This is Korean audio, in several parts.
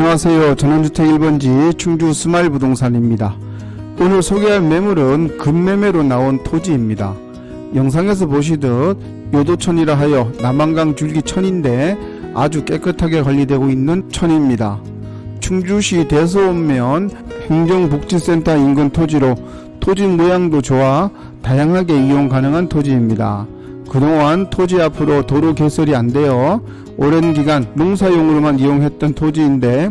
안녕하세요. 전원주택 1번지 충주 스마일 부동산입니다. 오늘 소개할 매물은 급매매로 나온 토지입니다. 영상에서 보시듯 요도천이라 하여 남한강 줄기 천인데 아주 깨끗하게 관리되고 있는 천입니다. 충주시 대소읍면 행정복지센터 인근 토지로 토지 모양도 좋아 다양하게 이용 가능한 토지입니다. 그동안 토지 앞으로 도로 개설이 안 되어 오랜 기간 농사용으로만 이용했던 토지인데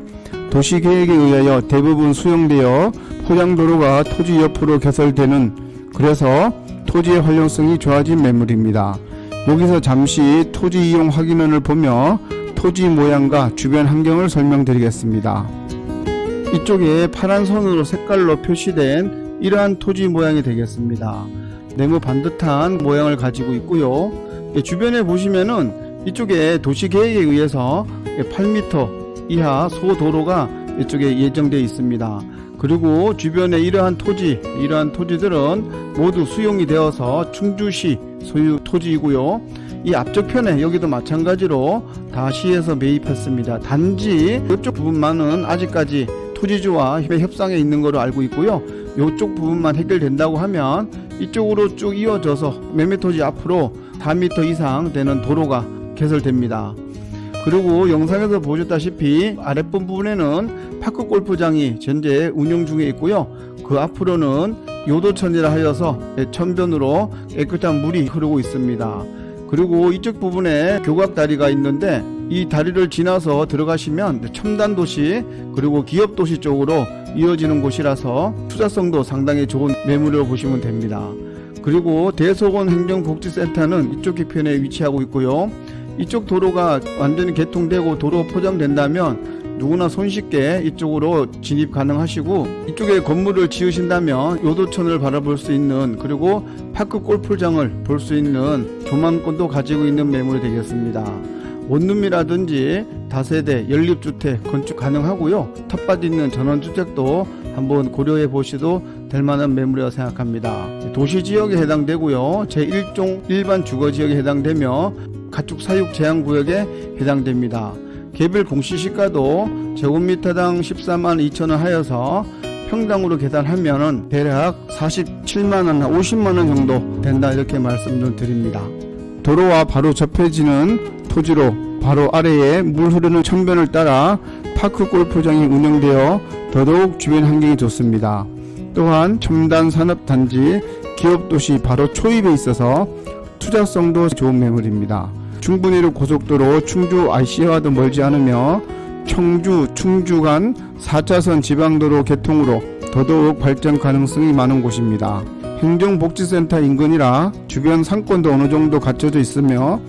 도시계획에 의하여 대부분 수용되어 포장도로가 토지 옆으로 개설되는 그래서 토지의 활용성이 좋아진 매물입니다. 여기서 잠시 토지 이용 확인원을 보며 토지 모양과 주변 환경을 설명드리겠습니다. 이쪽에 파란 선으로 색깔로 표시된 이러한 토지 모양이 되겠습니다. 네모 반듯한 모양을 가지고 있고요. 예, 주변에 보시면은 이쪽에 도시계획에 의해서 8m 이하 소도로가 이쪽에 예정되어 있습니다. 그리고 주변에 이러한 토지, 이러한 토지들은 모두 수용이 되어서 충주시 소유 토지이고요. 이 앞쪽 편에 여기도 마찬가지로 다 시에서 매입했습니다. 단지 이쪽 부분만은 아직까지 토지주와 협상에 있는 걸로 알고 있고요. 이쪽 부분만 해결된다고 하면 이쪽으로 쭉 이어져서 매매토지 앞으로 4m 이상 되는 도로가 개설됩니다. 그리고 영상에서 보셨다시피 아랫부 부분에는 파크 골프장이 현재 운영 중에 있고요. 그 앞으로는 요도천이라 하여서 천변으로 깨끗한 물이 흐르고 있습니다. 그리고 이쪽 부분에 교각 다리가 있는데 이 다리를 지나서 들어가시면 첨단 도시 그리고 기업 도시 쪽으로 이어지는 곳이라서 투자성도 상당히 좋은 매물로 보시면 됩니다. 그리고 대소원 행정복지센터는 이쪽 뒤편에 위치하고 있고요. 이쪽 도로가 완전히 개통되고 도로 포장된다면 누구나 손쉽게 이쪽으로 진입 가능하시고 이쪽에 건물을 지으신다면 요도천을 바라볼 수 있는 그리고 파크 골프장을 볼 수 있는 조망권도 가지고 있는 매물이 되겠습니다. 원룸이라든지 다세대 연립주택 건축 가능하고요. 텃밭 있는 전원주택도 한번 고려해 보시도 될 만한 매물이라고 생각합니다. 도시 지역에 해당되고요. 제1종 일반 주거 지역에 해당되며 가축 사육 제한 구역에 해당됩니다. 개별 공시시가도 제곱미터당 14만 2천 원 하여서 평당으로 계산하면은 대략 47만 원, 50만 원 정도 된다 이렇게 말씀을 드립니다. 도로와 바로 접해지는 토지로 바로 아래에 물 흐르는 천변을 따라 파크 골프장이 운영되어 더더욱 주변 환경이 좋습니다. 또한 첨단 산업단지 기업도시 바로 초입에 있어서 투자성도 좋은 매물입니다. 중분이로 고속도로 충주 IC와도 멀지 않으며 청주 충주 간 4차선 지방도로 개통으로 더더욱 발전 가능성이 많은 곳입니다. 행정복지센터 인근이라 주변 상권도 어느 정도 갖춰져 있으며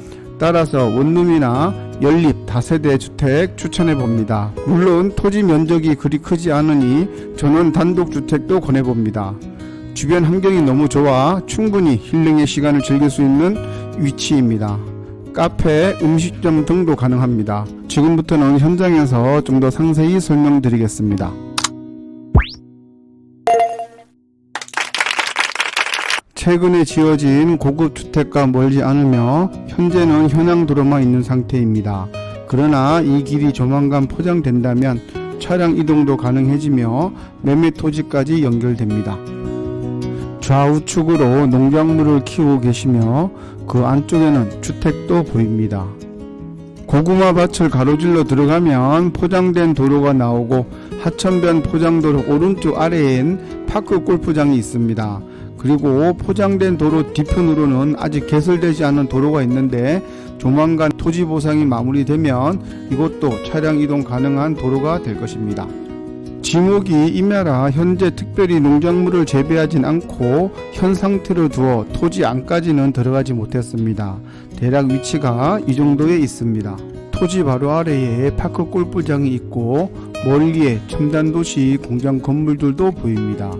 따라서 원룸이나 연립 다세대 주택 추천해 봅니다. 물론 토지 면적이 그리 크지 않으니 저는 단독 주택도 권해 봅니다. 주변 환경이 너무 좋아 충분히 힐링의 시간을 즐길 수 있는 위치입니다. 카페, 음식점 등도 가능합니다. 지금부터는 현장에서 좀 더 상세히 설명드리겠습니다. 최근에 지어진 고급 주택과 멀지 않으며 현재는 현황도로만 있는 상태입니다. 그러나 이 길이 조만간 포장된다면 차량 이동도 가능해지며 매매 토지까지 연결됩니다. 좌우측으로 농작물을 키우고 계시며 그 안쪽에는 주택도 보입니다. 고구마 밭을 가로질러 들어가면 포장된 도로가 나오고 하천변 포장도로 오른쪽 아래엔 파크 골프장이 있습니다. 그리고 포장된 도로 뒤편으로는 아직 개설되지 않은 도로가 있는데 조만간 토지 보상이 마무리되면 이것도 차량 이동 가능한 도로가 될 것입니다. 지목이 임야라 현재 특별히 농작물을 재배하진 않고 현 상태로 두어 토지 안까지는 들어가지 못했습니다. 대략 위치가 이 정도에 있습니다. 토지 바로 아래에 파크 골프장이 있고 멀리에 첨단 도시 공장 건물들도 보입니다.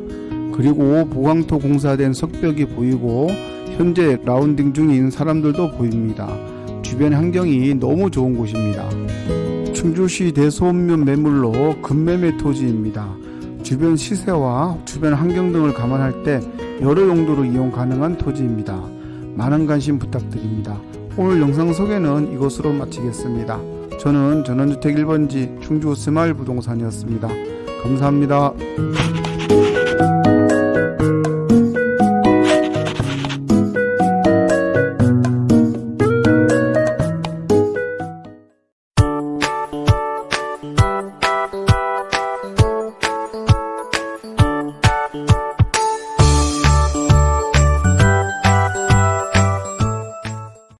그리고 보강토 공사된 석벽이 보이고 현재 라운딩 중인 사람들도 보입니다. 주변 환경이 너무 좋은 곳입니다. 충주시 대소읍면 매물로 급매매 토지입니다. 주변 시세와 주변 환경 등을 감안할 때 여러 용도로 이용 가능한 토지입니다. 많은 관심 부탁드립니다. 오늘 영상 소개는 이것으로 마치겠습니다. 저는 전원주택 1번지 충주 스마일 부동산이었습니다. 감사합니다.